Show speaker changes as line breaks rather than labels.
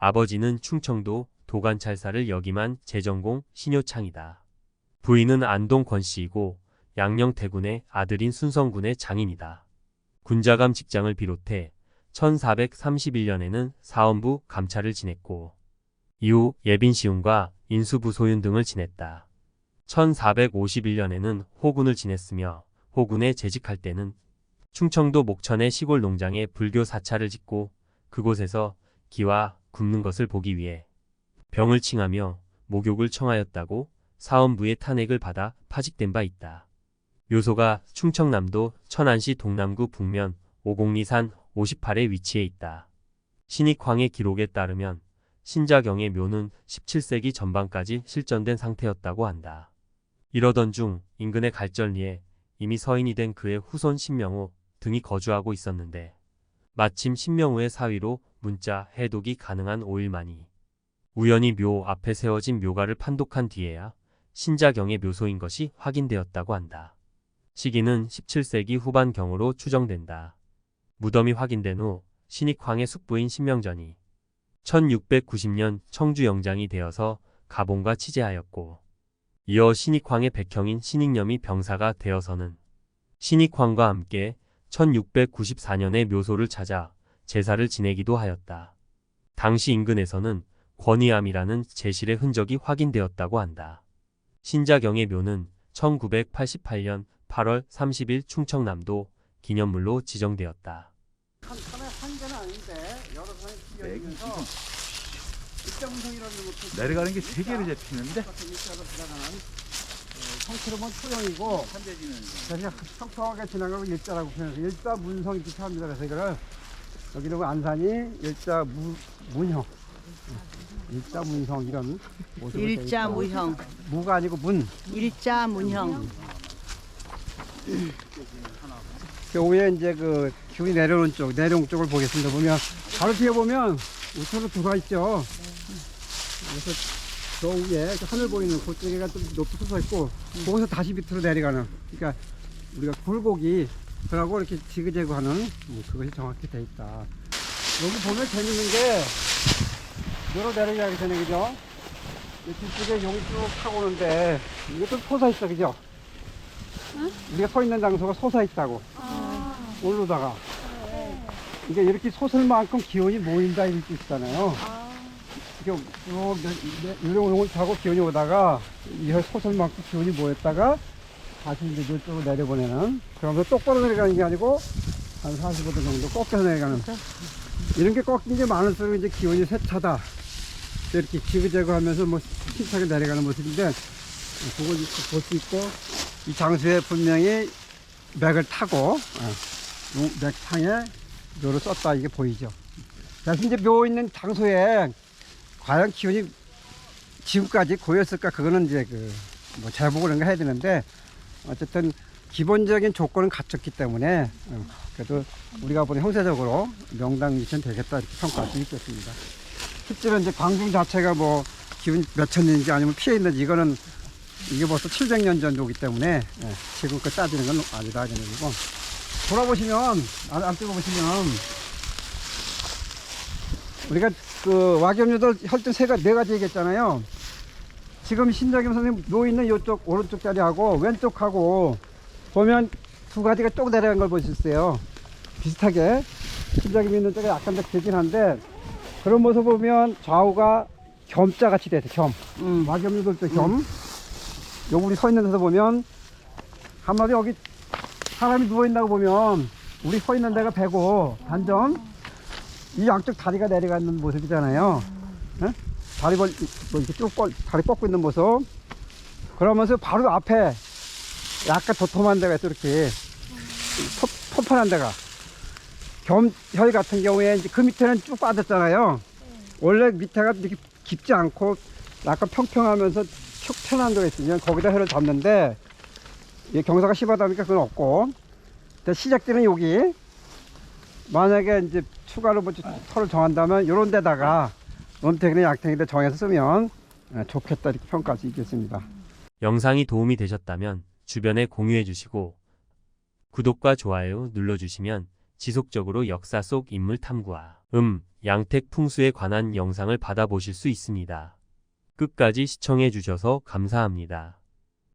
아버지는 충청도 도관찰사를 역임한 재전공 신효창이다. 부인은 안동 권씨이고 양녕대군의 아들인 순성군의 장인이다. 군자감 직장을 비롯해 1431년에는 사원부 감찰을 지냈고 이후 예빈시운과 인수부소윤 등을 지냈다. 1451년에는 호군을 지냈으며 호군에 재직할 때는 충청도 목천의 시골 농장에 불교 사찰을 짓고 그곳에서 기와 굽는 것을 보기 위해 병을 칭하며 목욕을 청하였다고 사원부의 탄핵을 받아 파직된 바 있다. 묘소가 충청남도 천안시 동남구 북면 오곡리산 58에 위치해 있다. 신익황의 기록에 따르면 신자경의 묘는 17세기 전반까지 실전된 상태였다고 한다. 이러던 중 인근의 갈절리에 이미 서인이 된 그의 후손 신명호 등이 거주하고 있었는데 마침 신명호의 사위로 문자 해독이 가능한 5일 만이 우연히 묘 앞에 세워진 묘가를 판독한 뒤에야 신자경의 묘소인 것이 확인되었다고 한다. 시기는 17세기 후반 경으로 추정된다. 무덤이 확인된 후 신익황의 숙부인 신명전이 1690년 청주 영장이 되어서 가봉과 치제하였고 이어 신익황의 백형인 신익념이 병사가 되어서는 신익황과 함께 1694년에 묘소를 찾아 제사를 지내기도 하였다. 당시 인근에서는 권위암이라는 제실의 흔적이 확인되었다고 한다. 신자경의 묘는 1988년 8월 30일 충청남도 기념물로 지정되었다.
한 칸에 한 개는 아닌데 여러 칸에 끼어있면서 일자문성이라는 것도
내려가는 게 세 개로 잡히는데
성체로만 투영이고 그냥 평평하게 지나가고 일자라고 표현해서 일자 문성 이렇게 표합니다. 그래서 이거를 여기는 안산이 일자 무, 문형 일자 문성 이런 모습을
일자. 무형,
무가 아니고 문
일자 문형.
그 위에 이제 그 기운이 내려오는 쪽, 내려온 쪽을 보겠습니다. 보면 바로 뒤에 보면 우천으로 들어와 있죠. 그래서 저 위에 저 하늘 보이는 그쪽에가 좀 높이 솟아 있고 거기서 다시 밑으로 내려가는. 그러니까 우리가 굴곡이 그하고 이렇게 지그재그하는 뭐 그것이 정확히 돼 있다. 여기 보면 재밌는 게 여러 내려가기 전에 그죠? 이 뒤쪽에 용이 쭉 타고 오는데 이것도 솟아 있어 그죠? 우리가 서 있는 장소가 솟아 있다고. 올르다가. 이게 이렇게 솟을 만큼 기온이 모인다 이렇게 있잖아요. 이렇게 쭉 유령용을 타고 기온이 오다가 이 솟을 만큼 기온이 모였다가 다시 이제 이쪽으로 내려보내는. 그러면서 똑바로 내려가는 게 아니고 한 45도 정도 꺾여서 내려가는. 이런 게 꺾인 게 많을수록 이제 기온이 세차다. 이렇게 지그재그 하면서 뭐 힘차게 내려가는 모습인데 그걸 볼 수 있고 이 장소에 분명히 맥을 타고 어, 요 맥탕에 묘를 썼다 이게 보이죠. 그래서 이제 묘 있는 장소에 과연 기온이 지금까지 고였을까 그거는 이제 그뭐 재보고 이런 거 해야 되는데 어쨌든 기본적인 조건은 갖췄기 때문에 어, 그래도 우리가 보는 형사적으로 명당 미션 되겠다 이렇게 평가할 수 있겠습니다. 실제로 이제 광중 자체가 뭐 기온 몇 천 년인지 아니면 피해 있는지 이거는 이게 벌써 700년 전 묘기 때문에 예, 지금껏 따지는 건 아니다 얘기고 돌아보시면 안, 안 찍어보시면 우리가 그 와겸류들 혈전 세가 네 가지 얘기했잖아요. 지금 신자겸 선생님 묘 있는 이쪽 오른쪽 자리하고 왼쪽하고 보면 두 가지가 쭉 내려간 걸 보실 수 있어요. 비슷하게. 신자겸 있는 쪽에 약간 더 길긴 한데 그런 모습 보면 좌우가 겸자 같이 돼서 겸.
음.
와겸류들도 겸. 여기 우리 서 있는 데서 보면 한마디 여기 사람이 누워 있다고 보면 우리 서 있는 데가 배고 단점 이 양쪽 다리가 내려가 있는 모습이잖아요. 예? 다리 벌, 뭐 이렇게 쭉 뻗, 다리 뻗고 있는 모습. 그러면서 바로 앞에 약간 도톰한 데가 있어 이렇게 톱, 톱판한 데가 겸혈 같은 경우에 이제 그 밑에는 쭉 빠졌잖아요. 원래 밑에가 이렇게 깊지 않고 약간 평평하면서 툭 편한 데가 있으면 거기다 혀를 잡는데 이 경사가 심하다 보니까 그건 없고 시작되는 여기 만약에 이제 추가로 뭐 털을 정한다면 이런 데다가 음택이나 약택인데 정해서 쓰면 예, 좋겠다 이렇게 평가할 수 있겠습니다.
영상이 도움이 되셨다면 주변에 공유해 주시고 구독과 좋아요 눌러주시면 지속적으로 역사 속 인물 탐구와 음, 양택 풍수에 관한 영상을 받아보실 수 있습니다. 끝까지 시청해 주셔서 감사합니다.